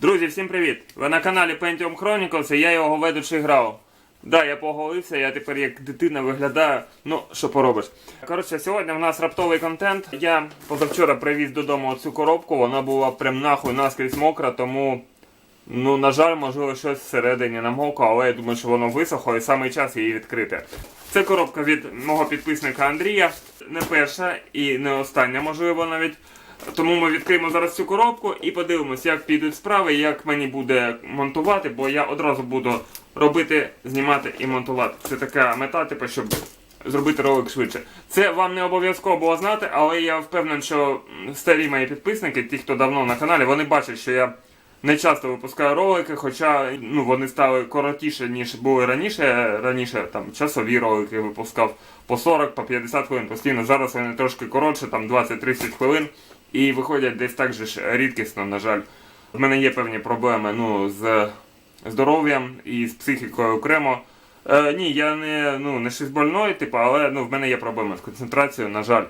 Друзі, всім привіт! Ви на каналі Pentium Chronicles і я його ведучий грав. Да, я поголився, я тепер як дитина виглядаю. Ну, що поробиш. Коротше, сьогодні в нас раптовий контент. Я позавчора привіз додому цю коробку, вона була прям нахуй наскрізь мокра, тому. Ну, на жаль, можливо, щось всередині намокло, але я думаю, що воно висохло і саме час її відкрити. Це коробка від мого підписника Андрія. Не перша і не остання, можливо, навіть. Тому ми відкриємо зараз цю коробку і подивимось, як підуть справи, як мені буде монтувати, бо я одразу буду робити, знімати і монтувати. Це така мета, типу, щоб зробити ролик швидше. Це вам не обов'язково було знати, але я впевнений, що старі мої підписники, ті, хто давно на каналі, вони бачать, що я не часто випускаю ролики, хоча ну, вони стали коротіше, ніж були раніше. Раніше там часові ролики випускав по 40, по 50 хвилин постійно. Зараз вони трошки коротше, там 20-30 хвилин. І виходять десь так же ж рідкісно, на жаль. В мене є певні проблеми ну, з здоров'ям і з психікою окремо. Е, ні, я не, ну, не щось больної, типу, але ну, в мене є проблеми з концентрацією, на жаль.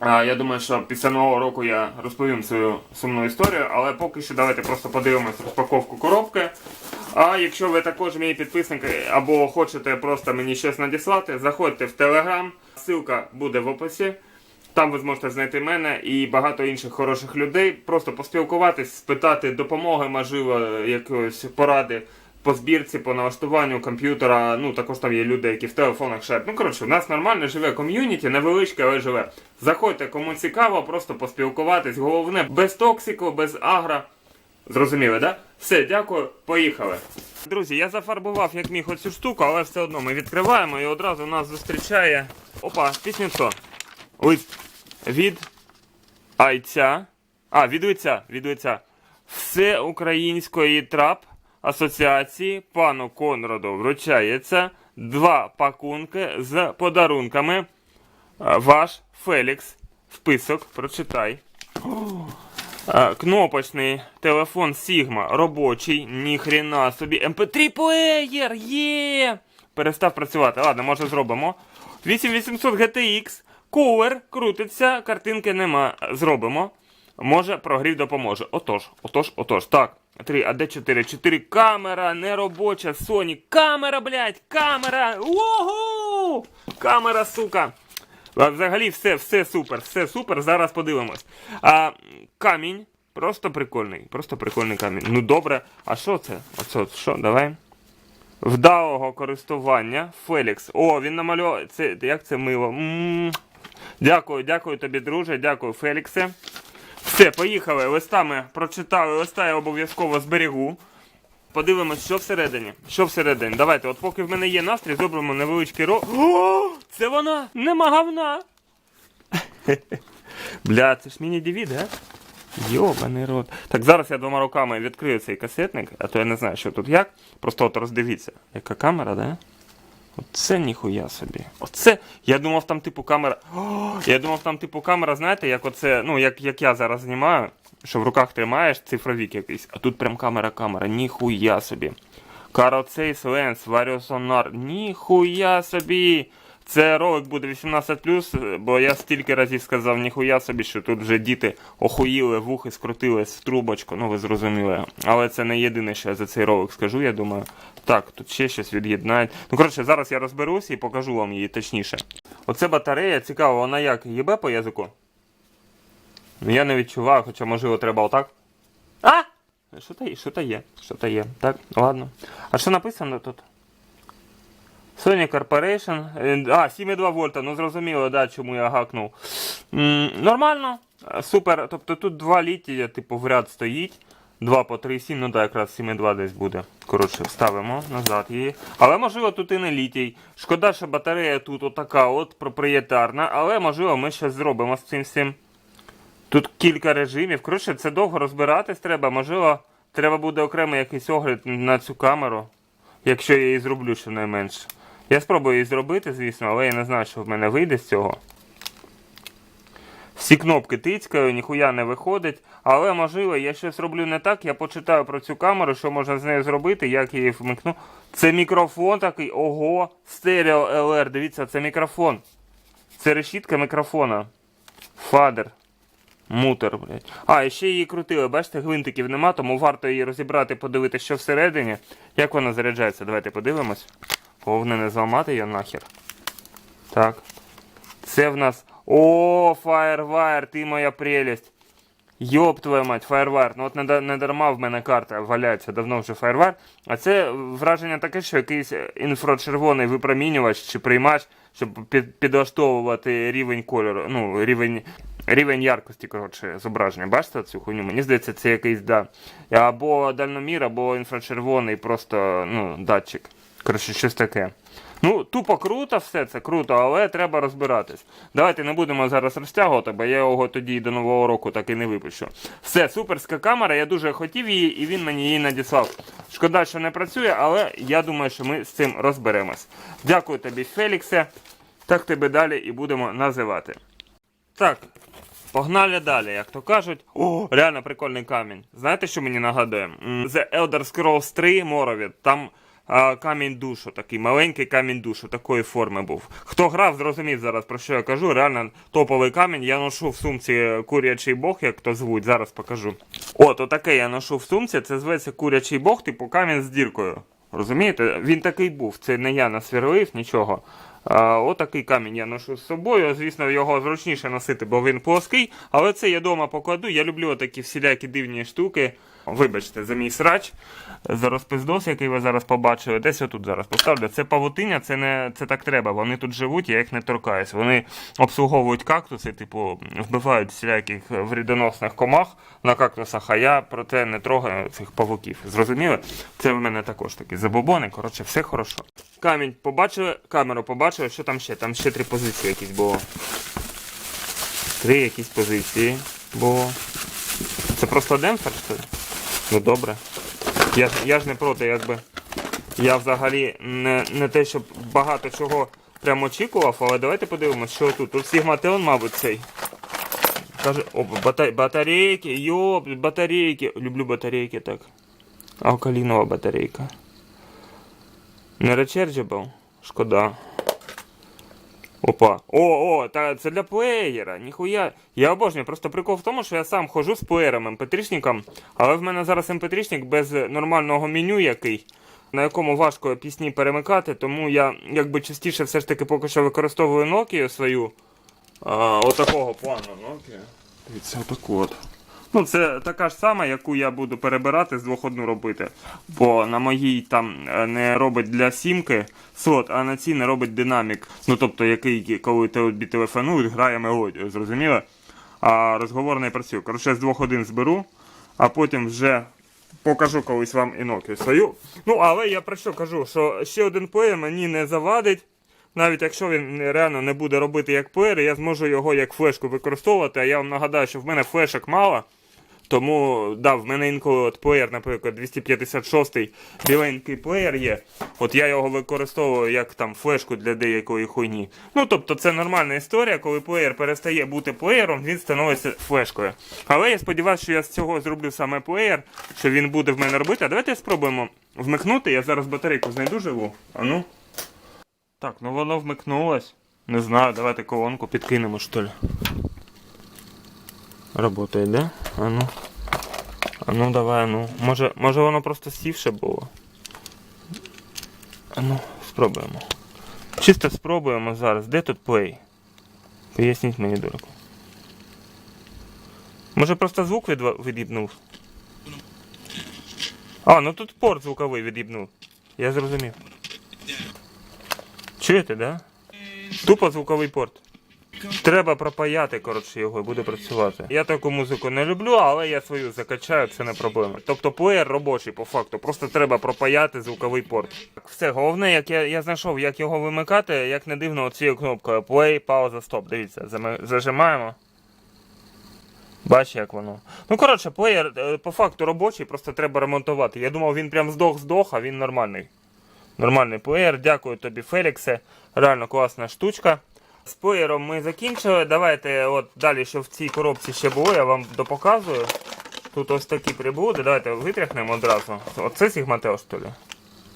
А, я думаю, що після нового року я розповім свою сумну історію, але поки що давайте просто подивимось розпаковку коробки. А якщо ви також мій підписник або хочете просто мені щось надіслати, заходьте в Telegram, ссылка буде в описі. Там ви зможете знайти мене і багато інших хороших людей. Просто поспілкуватись, спитати допомоги, можливо, якоїсь поради по збірці, по налаштуванню комп'ютера. Ну також там є люди, які в телефонах шарять. Ну коротше, у нас нормально живе ком'юніті, невеличке, але живе. Заходьте, кому цікаво, просто поспілкуватись. Головне, без токсику, без агра. Зрозуміли, да? Все, дякую, поїхали. Друзі, я зафарбував як міг оцю штуку, але все одно ми відкриваємо і одразу нас зустрічає. Опа, письмецо. Лист від Айця. А, від лиця, від лиця. Всеукраїнської трап асоціації пану Конраду вручається два пакунки з подарунками. Ваш Фелікс. Список, прочитай. Кнопочний телефон Sigma робочий, ніхрена собі. MP3 плеєр! Є! Перестав працювати. Ладно, може зробимо. 8800 GTX, кулер крутиться, картинки нема. Зробимо. Може, прогрів допоможе. Отож, отож, отож. Так. 3, а де 4? 4 камера, не робоча, Sony. Камера, блядь, камера! Ого! Камера, сука! Взагалі все, все супер, все супер. Зараз подивимось. А, камінь. Просто прикольний. Просто прикольний камінь. Ну добре. А що це? Оце що? Давай. Вдалого користування. Фелікс. О, він намальовує. Це як це мило. м Дякую, дякую тобі, друже. Дякую, Феліксе. Все, поїхали. Листами прочитали, листа я обов'язково зберігу. Подивимось, що всередині. Що всередині. Давайте, от поки в мене є настрій, зробимо невеличкий ро. О, це вона! Нема говна! Бля, це ж міні-дивід, га? Йобаний рот. Так, зараз я двома руками відкрию цей касетник, а то я не знаю, що тут як. Просто от роздивіться. Яка камера, да? Оце ніхуя собі. Оце. Я думав, там типу камера. Я думав, там типу камера, знаєте, як оце, ну, як, як я зараз знімаю, що в руках тримаєш цифровік якийсь, а тут прям камера-камера. Ніхуя собі. Кароцейс Ленс, Варіосонар. Ніхуя собі. Це ролик буде 18, бо я стільки разів сказав ніхуя собі, що тут вже діти охуїли, вухи скрутились в трубочку, ну ви зрозуміли. Але це не єдине, що я за цей ролик скажу, я думаю. Так, тут ще щось від'єднають. Ну, коротше, зараз я розберусь і покажу вам її точніше. Оце батарея, цікаво, вона як їбе по язику? Ну я не відчуваю, хоча можливо треба отак. А! Що то є? Що то є? Що то є? Так, ладно. А що написано тут? Sony Corporation. Е, А, 7,2 вольта, ну зрозуміло, да, чому я гакнув. Нормально, е, супер. Тобто тут два літія, типу, в ряд стоїть. 2 по 3,7, ну так, якраз 7,2 десь буде. Коротше, вставимо назад її. Але можливо тут і не літій. Шкода, що батарея тут отака от проприєтарна, але можливо ми щось зробимо з цим всім. Тут кілька режимів. Коротше, це довго розбиратись треба. Можливо, треба буде окремий якийсь огляд на цю камеру, якщо я її зроблю щонайменше. Я спробую її зробити, звісно, але я не знаю, що в мене вийде з цього. Всі кнопки тицькаю, ніхуя не виходить. Але можливо, я щось роблю не так. Я почитаю про цю камеру, що можна з нею зробити, як її вмикну. Це мікрофон такий, ого, стерео LR. Дивіться, це мікрофон. Це решітка мікрофона. Фадер. Мутер, блядь. А, і ще її крутили, бачите, гвинтиків нема, тому варто її розібрати, подивитися, що всередині. Як вона заряджається? Давайте подивимось. Головне не зламати її нахер. Так. Це в нас. О, Firewire, ти моя прелість. Йоп твою мать, Firewire. Ну от не, не дарма в мене карта валяється давно вже Firewire. А це враження таке, що якийсь інфрачервоний випромінювач чи приймач, щоб під, підлаштовувати рівень кольору, ну, рівень, рівень яркості, коротше, зображення. Бачите цю хуйню? Мені здається, це якийсь да. Або дальномір, або інфрачервоний просто ну, датчик. Коротше, щось таке. Ну, тупо круто, все це круто, але треба розбиратись. Давайте не будемо зараз розтягувати, бо я його тоді до Нового року так і не випущу. Все, суперська камера, я дуже хотів її, і він мені її надіслав. Шкода, що не працює, але я думаю, що ми з цим розберемось. Дякую тобі, Феліксе. Так тебе далі і будемо називати. Так, погнали далі, як то кажуть. О, реально прикольний камінь. Знаєте, що мені нагадує? The Elder Scrolls 3 Morrowind. Там камінь душу, такий маленький камінь душу, такої форми був. Хто грав, зрозумів зараз про що я кажу. Реально топовий камінь. Я ношу в сумці курячий бог, як то звуть, зараз покажу. От, отаке я ношу в сумці, це зветься курячий бог, типу камінь з діркою. Розумієте? Він такий був, це не я насверлив нічого. Отакий камінь я ношу з собою. Звісно, його зручніше носити, бо він плоский. Але це я вдома покладу. Я люблю такі всілякі дивні штуки. Вибачте, за мій срач, за розпиздос, який ви зараз побачили. Десь отут зараз поставлю. Це павутиння, це не це так треба. Вони тут живуть, я їх не торкаюсь. Вони обслуговують кактуси, типу, вбивають всіляких вредоносних комах на кактусах, а я проте не трогаю цих павуків. Зрозуміли? Це в мене також такі забобони. Коротше, все хорошо. Камінь побачили, камеру побачили, що там ще? Там ще три позиції якісь було. Три якісь позиції було. Це просто демпфер, що ли? Ну добре. Я, я ж не проти, якби. Я взагалі не, не те, щоб багато чого прям очікував, але давайте подивимося, що тут. Тут Сігматеон, мабуть, цей. Каже, о, бата, батарейки, йоп, батарейки. Люблю батарейки так. Алкалінова батарейка. Не rechargeable? Шкода. Опа. О, о, та це для плеєра. Ніхуя. Я обожнюю. Просто прикол в тому, що я сам ходжу з плеєром mp3-шником, але в мене зараз mp3-шник без нормального меню який, на якому важко пісні перемикати, тому я якби частіше все ж таки поки що використовую Nokia свою. А, отакого плану Nokia. Дивіться, отаку от. Ну, це така ж сама, яку я буду перебирати з двох одну робити. Бо на моїй там е, не робить для сімки слот, а на цій не робить динамік. Ну тобто, який, коли тобі телефонують, грає мелодію, зрозуміло? А розговор не працює. Коротше, з двох один зберу, а потім вже покажу колись вам і Nokia свою. Ну, але я про що кажу, що ще один плеєр мені не завадить. Навіть якщо він реально не буде робити як плеєр, я зможу його як флешку використовувати. А я вам нагадаю, що в мене флешок мало. Тому, да, в мене інколи от плеєр, наприклад, 256-й біленький плеєр є. От я його використовую як там флешку для деякої хуйні. Ну, тобто це нормальна історія, коли плеєр перестає бути плеєром, він становиться флешкою. Але я сподіваюся, що я з цього зроблю саме плеєр, що він буде в мене робити. А давайте спробуємо вмикнути. Я зараз батарейку знайду живу. А ну. Так, ну воно вмикнулось. Не знаю, давайте колонку підкинемо, що ли. Работает, да? А ну. А ну давай, а ну. Може, може воно просто сівше було. А ну, спробуємо. Чисто спробуємо зараз. Де тут плей? Поясніть мені, дураку. Може просто звук від... від'їбнув? А, ну тут порт звуковий від'їбнув. Я зрозумів. Чуєте, да? Тупо звуковий порт. Треба пропаяти, коротше, його і буде працювати. Я таку музику не люблю, але я свою закачаю, це не проблема. Тобто плеєр робочий по факту, просто треба пропаяти звуковий порт. Все, головне, як я, я знайшов, як його вимикати, як не дивно, оцією кнопкою play, пауза, стоп. Дивіться, зажимаємо. Бачиш, як воно. Ну, коротше, плеєр е, по факту робочий, просто треба ремонтувати. Я думав, він прям здох-здох, а він нормальний. Нормальний плеєр. Дякую тобі, Феліксе. Реально класна штучка. З плеєром ми закінчили. Давайте от далі, що в цій коробці ще було, я вам допоказую. Тут ось такі прибуди. Давайте витряхнемо одразу. Оце Сігматео, що ли?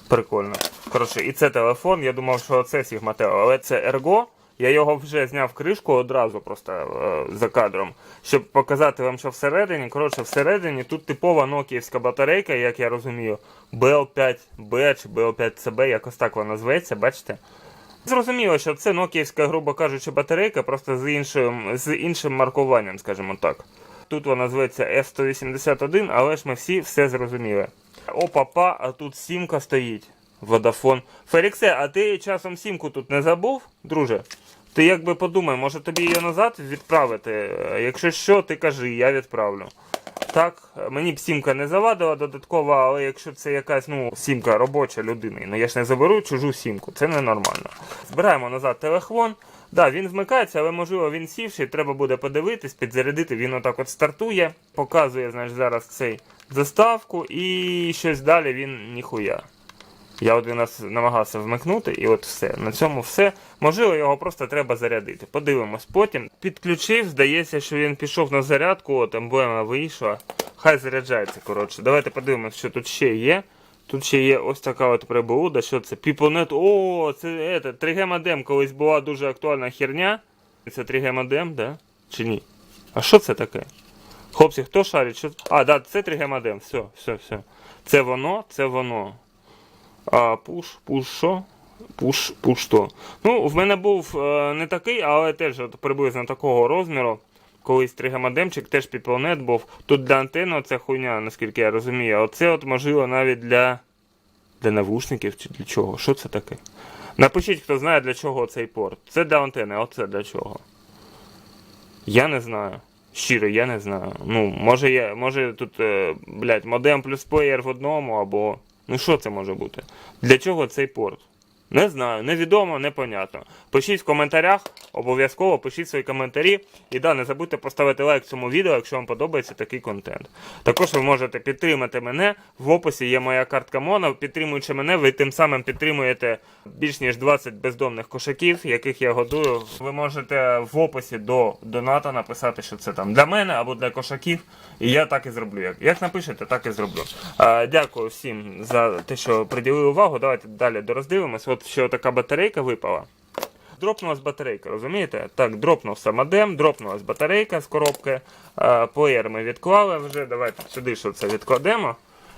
Прикольно. Коротше, і це телефон. Я думав, що це Сігматео, але це Ergo. Я його вже зняв кришку одразу просто е, за кадром, щоб показати вам, що всередині. Коротше, всередині тут типова нокіївська батарейка, як я розумію, BL5B чи BL5CB, якось так вона зветься, бачите? Зрозуміло, що це нокіївська, грубо кажучи, батарейка, просто з іншим, з іншим маркуванням, скажімо так. Тут вона зветься F181, але ж ми всі все зрозуміли. Опа-па, а тут сімка стоїть. Водафон. Феліксе, а ти часом сімку тут не забув, друже? Ти якби подумай, може тобі її назад відправити? Якщо що, ти кажи, я відправлю. Так, мені б сімка не завадила додаткова, але якщо це якась ну, сімка робоча людини, ну я ж не заберу чужу сімку, це ненормально. Збираємо назад телефон. Да, він вмикається, але можливо він сівший, треба буде подивитись, підзарядити. Він отак от стартує, показує, знаєш, зараз цей заставку і щось далі він ніхуя. Я один раз намагався вмикнути, і от все. На цьому все. Можливо, його просто треба зарядити. Подивимось потім. Підключив, здається, що він пішов на зарядку, от емблема вийшла. Хай заряджається, коротше. Давайте подивимось, що тут ще є. Тут ще є ось така от приблуда, що це? PeopleNet. О, це это, 3G модем колись була дуже актуальна херня. Це 3G модем, да? Чи ні? А що це таке? Хлопці, хто шарить? Що... А, да, це 3G модем. Все, все, все. Це воно, це воно. А, пуш, пуш що? Пуш, пуш то. Ну, в мене був е, не такий, але теж от, приблизно такого розміру. Колись 3G теж PeopleNet був. Тут для антенни оця хуйня, наскільки я розумію. А Оце от можливо навіть для. Для навушників чи для чого? Що це таке? Напишіть, хто знає для чого цей порт. Це для антени, оце для чого? Я не знаю. Щиро, я не знаю. Ну, може є, може тут, е, блядь, модем плюс плеєр в одному, або. Ну що це може бути? Для чого цей порт? Не знаю, невідомо, непонятно. Пишіть в коментарях, обов'язково пишіть свої коментарі. І да, не забудьте поставити лайк цьому відео, якщо вам подобається такий контент. Також ви можете підтримати мене. В описі є моя картка Моно. Підтримуючи мене, ви тим самим підтримуєте більш ніж 20 бездомних кошаків, яких я годую. Ви можете в описі до доната написати, що це там для мене або для кошаків. І я так і зроблю. Як, напишете, так і зроблю. Дякую всім за те, що приділили увагу. Давайте далі дороздивимось. От ще така батарейка випала. Дропнулась батарейка, розумієте? Так, дропнувся модем, дропнулась батарейка з коробки. Плеєр ми відклали вже. Давайте сюди що це відкладемо,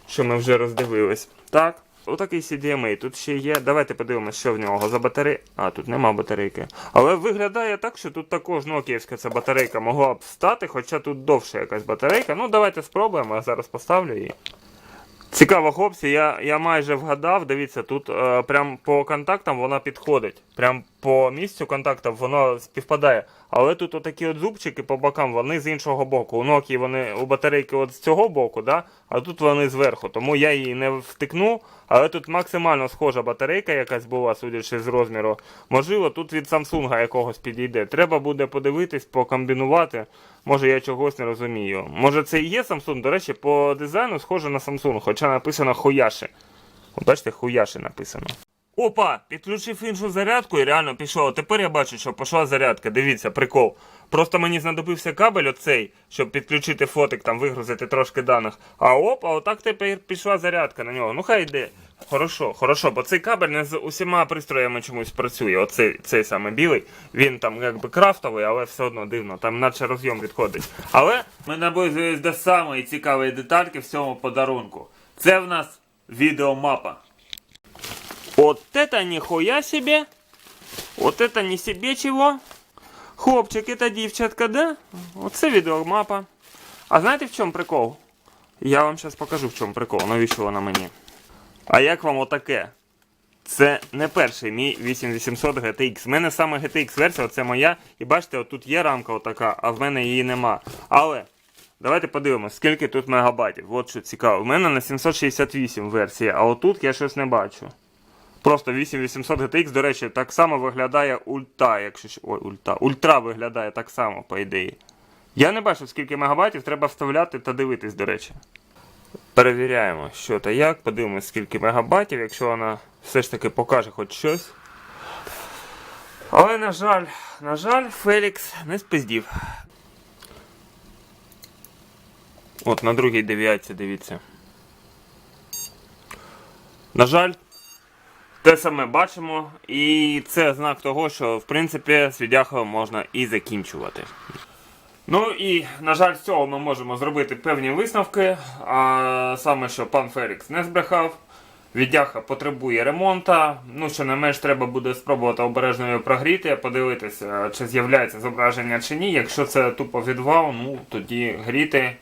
що ми вже роздивились. Так. Отакий CDMA тут ще є. Давайте подивимося, що в нього за батарея. А, тут нема батарейки. Але виглядає так, що тут також нокіївська ця батарейка могла б стати, хоча тут довша якась батарейка. Ну, давайте спробуємо, я зараз поставлю її. Цікаво, хлопці, я, я майже вгадав. Дивіться, тут е, прям по контактам вона підходить. Прям по місцю контактів воно співпадає. Але тут отакі от зубчики по бокам, вони з іншого боку. У Nokia вони у батарейки от з цього боку, да? а тут вони зверху. Тому я її не втикну. Але тут максимально схожа батарейка якась була, судячи з розміру. Можливо, тут від Samsung якогось підійде. Треба буде подивитись, покомбінувати. Може я чогось не розумію. Може це і є Samsung, до речі, по дизайну схоже на Samsung, хоча написано Хуяши. Бачите, Хуяши написано. Опа, підключив іншу зарядку і реально пішов. Тепер я бачу, що пішла зарядка. Дивіться, прикол. Просто мені знадобився кабель оцей, щоб підключити фотик, там вигрузити трошки даних. А опа, отак тепер пішла зарядка на нього. Ну хай йде. Хорошо, хорошо, бо цей кабель не з усіма пристроями чомусь працює. Оцей цей саме білий. Він там якби крафтовий, але все одно дивно, там наче розйом відходить. Але ми наблизились до самої цікавої детальки в цьому подарунку. Це в нас відеомапа. Вот это нихуя себе. Вот это не себе чего. Хлопчик, это дівчатка, да? Оце відеомапа. А знаєте в чому прикол? Я вам зараз покажу в чому прикол, навіщо вона мені. А як вам отаке? Це не перший мій 8800 GTX. В мене саме GTX версія, це моя. І бачите, отут є рамка отака, а в мене її нема. Але давайте подивимось, скільки тут мегабайтів. От що цікаво. В мене на 768 версія, а отут я щось не бачу. Просто 8800 GTX, до речі, так само виглядає ульта, якщо що- Ой, ульта. Ультра виглядає так само, по ідеї. Я не бачу, скільки мегабайтів треба вставляти та дивитись, до речі. Перевіряємо, що та як, подивимось, скільки мегабайтів, якщо вона все ж таки покаже хоч щось. Але, на жаль, на жаль, Фелікс не спиздів. От на другій дев'ятці, дивіться. На жаль, те саме бачимо, і це знак того, що в принципі з віддяхою можна і закінчувати. Ну і на жаль, з цього ми можемо зробити певні висновки. А саме, що пан Ферікс не збрехав, віддяха потребує ремонта. Ну, що не менш треба буде спробувати обережно його прогріти, подивитися, чи з'являється зображення чи ні. Якщо це тупо відвал, ну тоді гріти,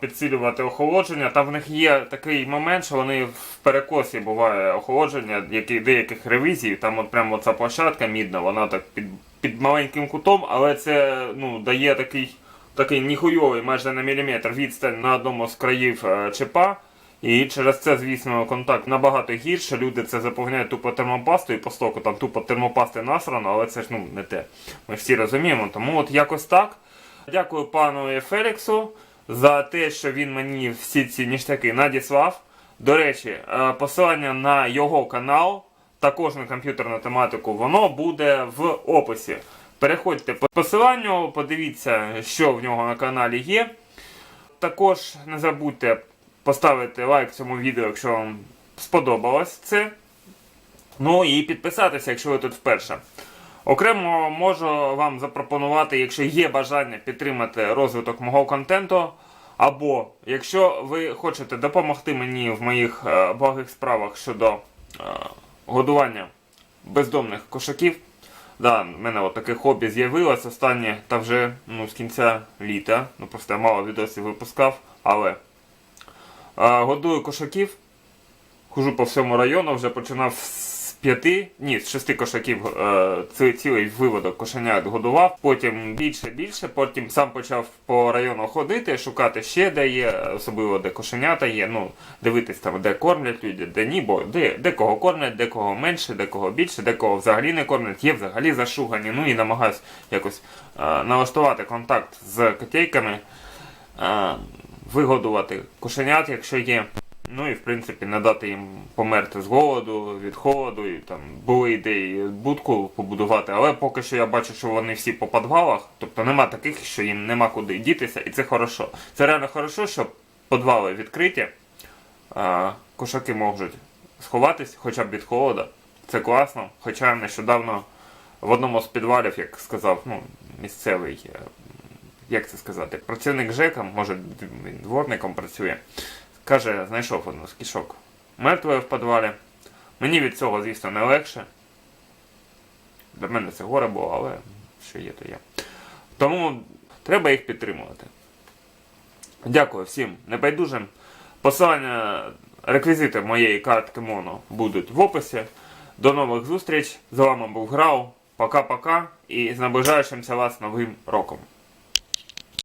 підсилювати охолодження. Там в них є такий момент, що вони в перекосі буває охолодження, які деяких ревізій. Там от прямо ця площадка мідна, вона так під, під маленьким кутом, але це ну, дає такий, такий ніхуйовий майже на міліметр відстань на одному з країв е, чепа. І через це, звісно, контакт набагато гірше. Люди це заповняють тупо термопастою, і по стоку там тупо термопасти насрано, але це ж ну не те. Ми всі розуміємо. Тому от якось так. Дякую пану Феліксу за те, що він мені всі ці ніштяки надіслав. До речі, е, посилання на його канал, також на комп'ютерну тематику, воно буде в описі. Переходьте по посиланню, подивіться, що в нього на каналі є. Також не забудьте поставити лайк цьому відео, якщо вам сподобалось це. Ну і підписатися, якщо ви тут вперше. Окремо можу вам запропонувати, якщо є бажання підтримати розвиток мого контенту. Або якщо ви хочете допомогти мені в моїх е, благих справах щодо е, годування бездомних кошаків. Да, в мене таке хобі з'явилось останнє та вже ну, з кінця літа. Ну просто я мало відосів випускав, але е, годую кошаків. Хожу по всьому району, вже починав з п'яти, ні, з шести кошаків е, цілий виводок кошенят годував, потім більше, більше, потім сам почав по району ходити, шукати ще де є, особливо де кошенята є, ну, дивитись там, де кормлять люди, де ні, бо де, де кого кормлять, де кого менше, де кого більше, де кого взагалі не кормлять, є взагалі зашугані, ну і намагаюсь якось е, налаштувати контакт з котейками, е, вигодувати кошенят, якщо є. Ну і в принципі не дати їм померти з голоду, від холоду, і там були ідеї будку побудувати, але поки що я бачу, що вони всі по підвалах, тобто нема таких, що їм нема куди дітися, і це хорошо. Це реально хорошо, що підвали відкриті, а, кошаки можуть сховатись хоча б від холода. Це класно. Хоча нещодавно в одному з підвалів, як сказав, ну, місцевий, е, як це сказати, працівник ЖЕКа, може він дворником працює. Каже, знайшов одну з кішок. Мертвою в підвалі. Мені від цього, звісно, не легше. Для мене це горе було, але що є, то є. Тому треба їх підтримувати. Дякую всім небайдужим. Посилання, реквізити моєї картки Моно будуть в описі. До нових зустріч. З вами був Грау. Пока-пока і з наближаючимся вас новим роком.